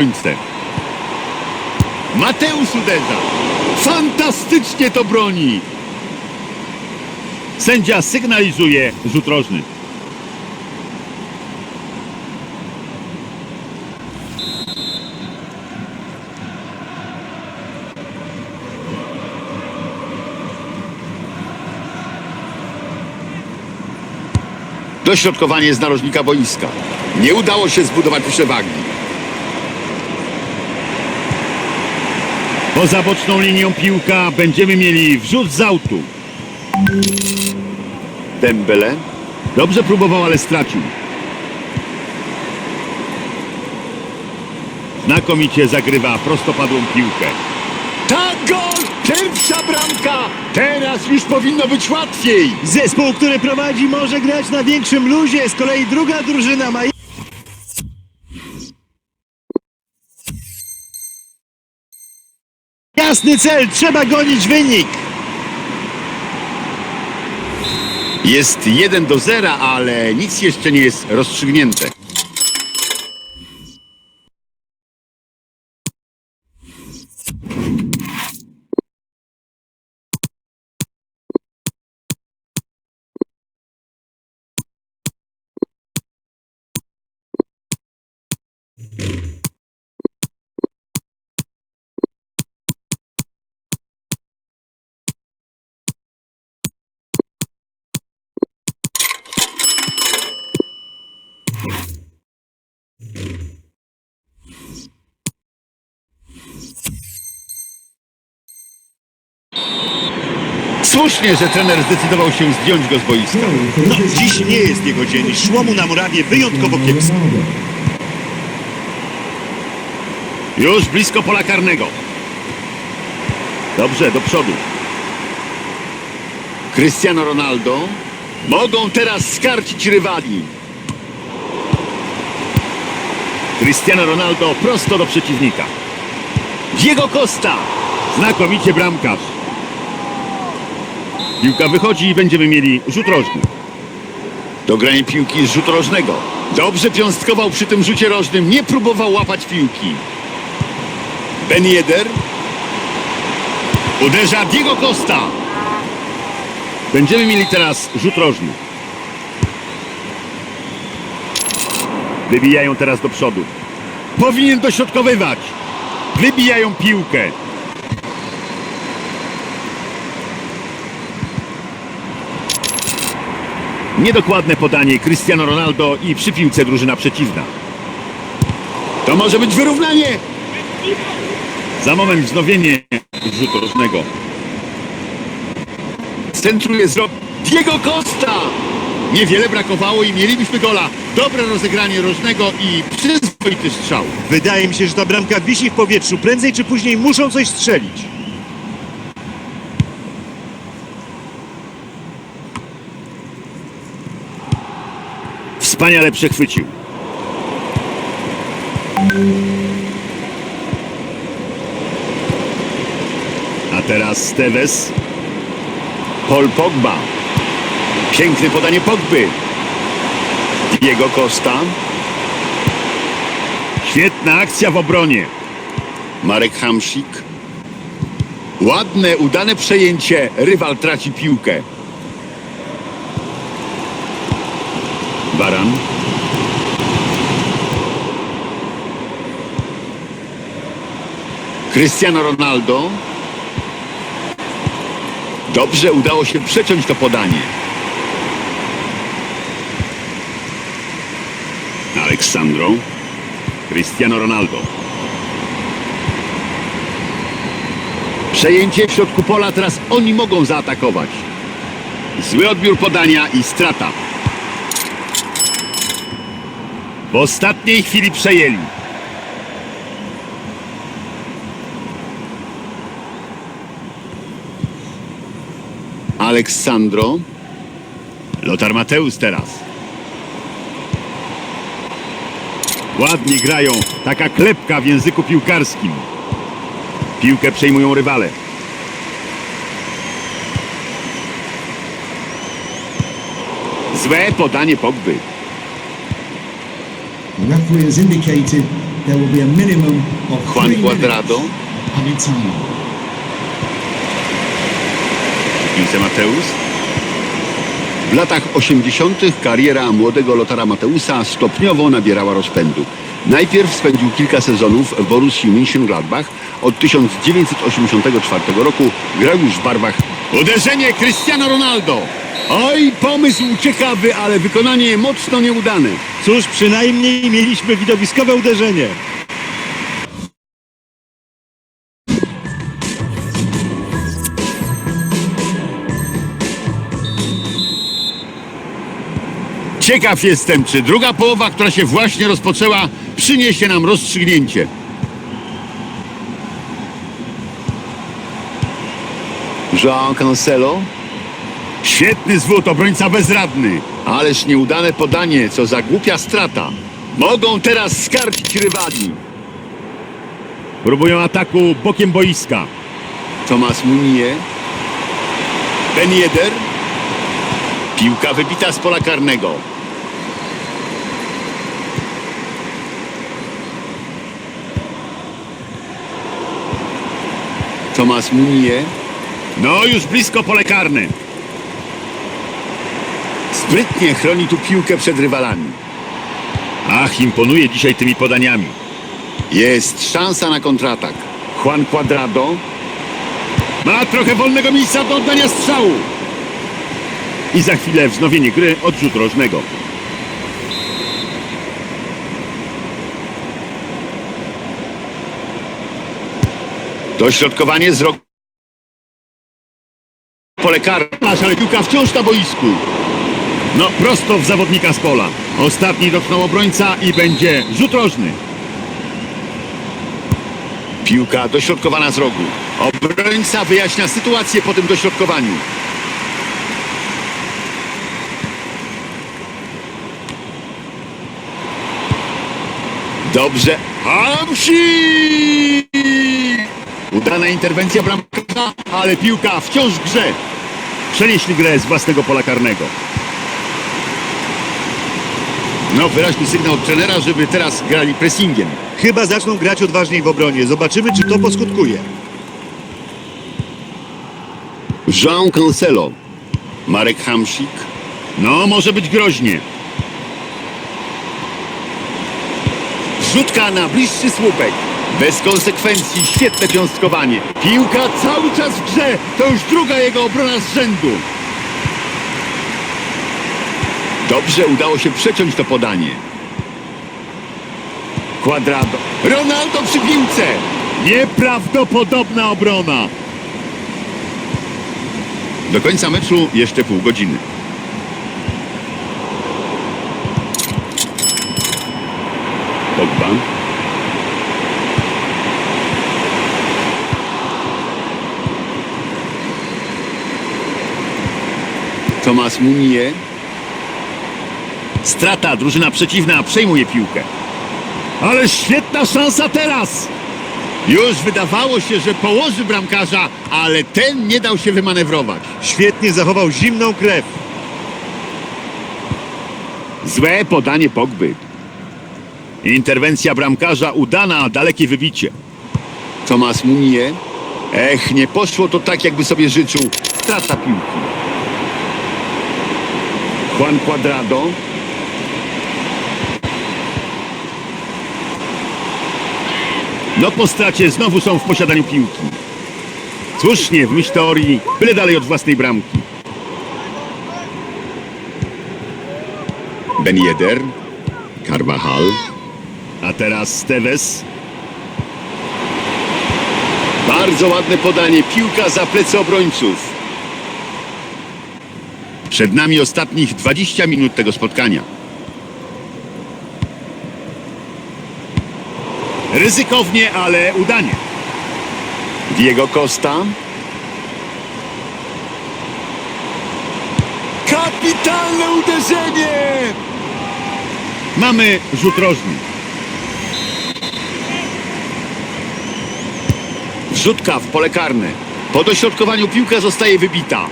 końce. Mateusz uderza. Fantastycznie to broni. Sędzia sygnalizuje rzut rożny. Dośrodkowanie z narożnika boiska. Nie udało się zbudować przewagi. Poza boczną linią piłka będziemy mieli wrzut z autu. Dembele. Dobrze próbował, ale stracił. Znakomicie zagrywa prostopadłą piłkę. Tak, gol! Pierwsza bramka! Teraz już powinno być łatwiej! Zespół, który prowadzi, może grać na większym luzie, z kolei druga drużyna ma jasny cel, trzeba gonić wynik. Jest 1 do 0, ale nic jeszcze nie jest rozstrzygnięte. Słusznie, że trener zdecydował się zdjąć go z boiska. No, dziś nie jest jego dzień, szło mu na murawie wyjątkowo kiepsko. Już blisko pola karnego. Dobrze, do przodu. Cristiano Ronaldo. Mogą teraz skarcić rywali. Cristiano Ronaldo prosto do przeciwnika. Diego Costa. Znakomicie bramkarz. Piłka wychodzi i będziemy mieli rzut rożny. Dogranie piłki z rzutu rożnego. Dobrze piąstkował przy tym rzucie rożnym. Nie próbował łapać piłki. Ben. Uderza Diego Costa. Będziemy mieli teraz rzut rożny. Wybijają teraz do przodu. Powinien dośrodkowywać. Wybijają piłkę. Niedokładne podanie Cristiano Ronaldo i przy piłce drużyna przeciwna. To może być wyrównanie. Za moment wznowienie rzutu rożnego. Centruje zrob Diego Costa. Niewiele brakowało i mielibyśmy gola. Dobre rozegranie rożnego i przyzwoity strzał. Wydaje mi się, że ta bramka wisi w powietrzu. Prędzej czy później muszą coś strzelić. Wspaniale przechwycił. A teraz Tevez. Paul Pogba. Piękne podanie Pogby. Diego Costa. Świetna akcja w obronie. Marek Hamsik. Ładne, udane przejęcie. Rywal traci piłkę. Baran. Cristiano Ronaldo. Dobrze udało się przeciąć to podanie. Aleksandro. Cristiano Ronaldo. Przejęcie w środku pola, teraz oni mogą zaatakować. Zły odbiór podania i strata. W ostatniej chwili przejęli. Aleksandro. Lotar Mateusz teraz. Ładnie grają. Taka klepka w języku piłkarskim. Piłkę przejmują rywale. Złe podanie Pogby. The referee has indicated there will be a minimum of Juan Cuadrado. added time. Piłce Mateusz. W latach 80. kariera młodego Lotara Mateusa stopniowo nabierała rozpędu. Najpierw spędził kilka sezonów w Borussii Mönchengladbach. Od 1984 roku grał już w barwach. Uderzenie Cristiano Ronaldo! Oj, pomysł ciekawy, ale wykonanie mocno nieudane. Cóż, przynajmniej mieliśmy widowiskowe uderzenie. Ciekaw jestem, czy druga połowa, która się właśnie rozpoczęła, przyniesie nam rozstrzygnięcie. João Cancelo. Świetny zwód, obrońca bezradny. Ależ nieudane podanie, co za głupia strata. Mogą teraz skarcić rywali. Próbują ataku bokiem boiska. Tomas Munier. Ben Yedder. Piłka wybita z pola karnego. Tomas Munier. No, już blisko pole karne. Sprytnie chroni tu piłkę przed rywalami. Ach, imponuje dzisiaj tymi podaniami. Jest szansa na kontratak. Juan Cuadrado. Ma trochę wolnego miejsca do oddania strzału. I za chwilę wznowienie gry odrzut rożnego. Dośrodkowanie z roku. Pole karne, ale piłka wciąż na boisku. No, prosto w zawodnika z pola. Ostatni dotknął obrońca i będzie rzut rożny. Piłka dośrodkowana z rogu. Obrońca wyjaśnia sytuację po tym dośrodkowaniu. Dobrze. Hamsi! Udana interwencja bramkarza, ale piłka wciąż w grze. Przenieśli grę z własnego pola karnego. No, wyraźny sygnał od trenera, żeby teraz grali pressingiem. Chyba zaczną grać odważniej w obronie. Zobaczymy, czy to poskutkuje. Jean Cancelo. Marek Hamsik. No, może być groźnie. Rzutka na bliższy słupek. Bez konsekwencji, świetne piąstkowanie. Piłka cały czas w grze. To już druga jego obrona z rzędu. Dobrze udało się przeciąć to podanie. Quadrado. Ronaldo przy piłce. Nieprawdopodobna obrona. Do końca meczu jeszcze pół godziny. Pogba. Tomas Munier. Strata, drużyna przeciwna przejmuje piłkę. Ale świetna szansa teraz. Już wydawało się, że położy bramkarza, ale ten nie dał się wymanewrować. Świetnie zachował zimną krew. Złe podanie Pogby. Interwencja bramkarza udana, dalekie wybicie. Tomas Munier. Ech, nie poszło to tak, jakby sobie życzył. Strata piłki. Juan Cuadrado. No po stracie znowu są w posiadaniu piłki. Słusznie, w myśl teorii, byle dalej od własnej bramki. Ben Yedder. Carvajal. A teraz Steves. Bardzo ładne podanie. Piłka za plecy obrońców. Przed nami ostatnich 20 minut tego spotkania. Ryzykownie, ale udanie. Diego Costa. Kapitalne uderzenie! Mamy rzut rożny. Wrzutka w pole karne. Po dośrodkowaniu piłka zostaje wybita.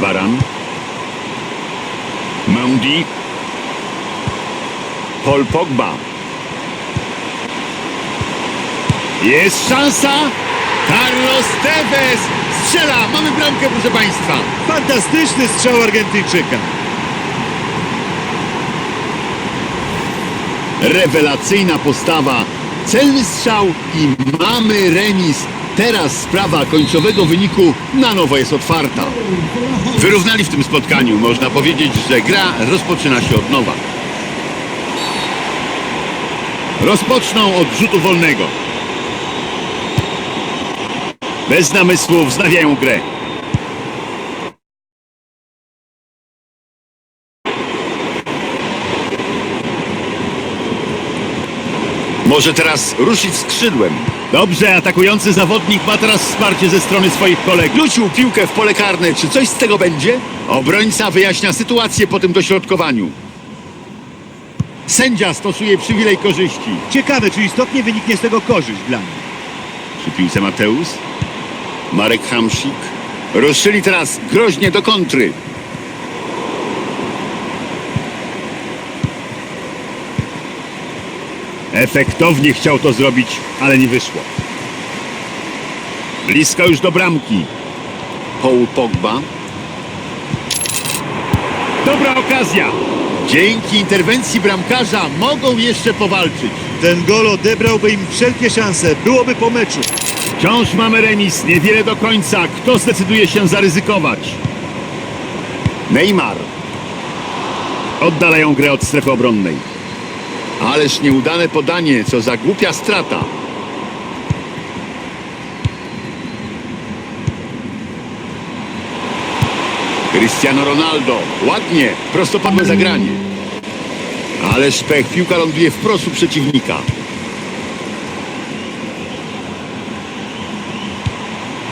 Baran. Maundi. Paul Pogba. Jest szansa! Carlos Tevez strzela! Mamy bramkę, proszę Państwa! Fantastyczny strzał Argentyńczyka. Rewelacyjna postawa, celny strzał i mamy remis. Teraz sprawa końcowego wyniku na nowo jest otwarta. Wyrównali w tym spotkaniu. Można powiedzieć, że gra rozpoczyna się od nowa. Rozpoczną od rzutu wolnego. Bez namysłu wznawiają grę. Może teraz ruszyć skrzydłem. Dobrze, atakujący zawodnik ma teraz wsparcie ze strony swoich kolegów. Wrócił piłkę w pole karne. Czy coś z tego będzie? Obrońca wyjaśnia sytuację po tym dośrodkowaniu. Sędzia stosuje przywilej korzyści. Ciekawe, czy istotnie wyniknie z tego korzyść dla mnie. Przy piłce Mateus. Marek Hamsik. Ruszyli teraz groźnie do kontry. Efektownie chciał to zrobić, ale nie wyszło. Blisko już do bramki. Paul Pogba. Dobra okazja. Dzięki interwencji bramkarza mogą jeszcze powalczyć. Ten gol odebrałby im wszelkie szanse. Byłoby po meczu. Wciąż mamy remis, niewiele do końca. Kto zdecyduje się zaryzykować? Neymar. Oddalają grę od strefy obronnej. Ależ nieudane podanie, co za głupia strata. Cristiano Ronaldo. Ładnie, prostopadłe zagranie. Ależ pech, piłka ląduje wprost u przeciwnika.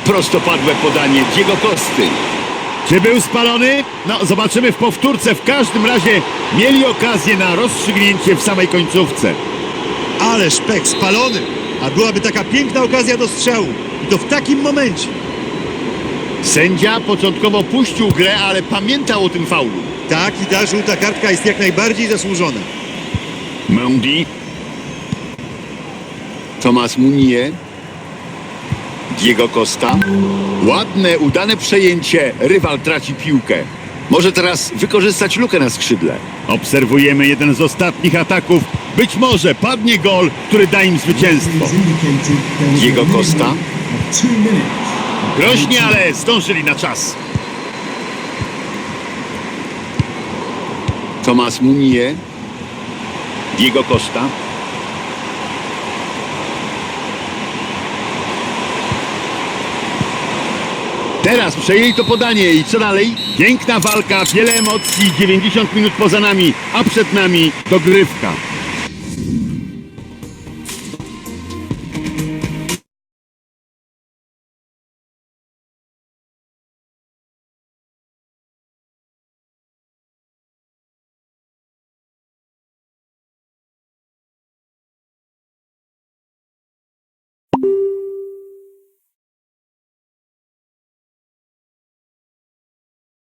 Prostopadłe podanie Diego Kosty. Czy był spalony? No, zobaczymy w powtórce. W każdym razie mieli okazję na rozstrzygnięcie w samej końcówce. Ale szpek spalony. A byłaby taka piękna okazja do strzału. I to w takim momencie. Sędzia początkowo puścił grę, ale pamiętał o tym faulu. Tak, i ta żółta kartka jest jak najbardziej zasłużona. Mendy. Tomas Munier. Diego Costa. Ładne, udane przejęcie. Rywal traci piłkę. Może teraz wykorzystać lukę na skrzydle. Obserwujemy jeden z ostatnich ataków. Być może padnie gol, który da im zwycięstwo. Diego Costa. Groźnie, ale zdążyli na czas. Tomas Munier. Diego Costa. Teraz przejęli to podanie i co dalej? Piękna walka, wiele emocji, 90 minut poza nami, a przed nami dogrywka.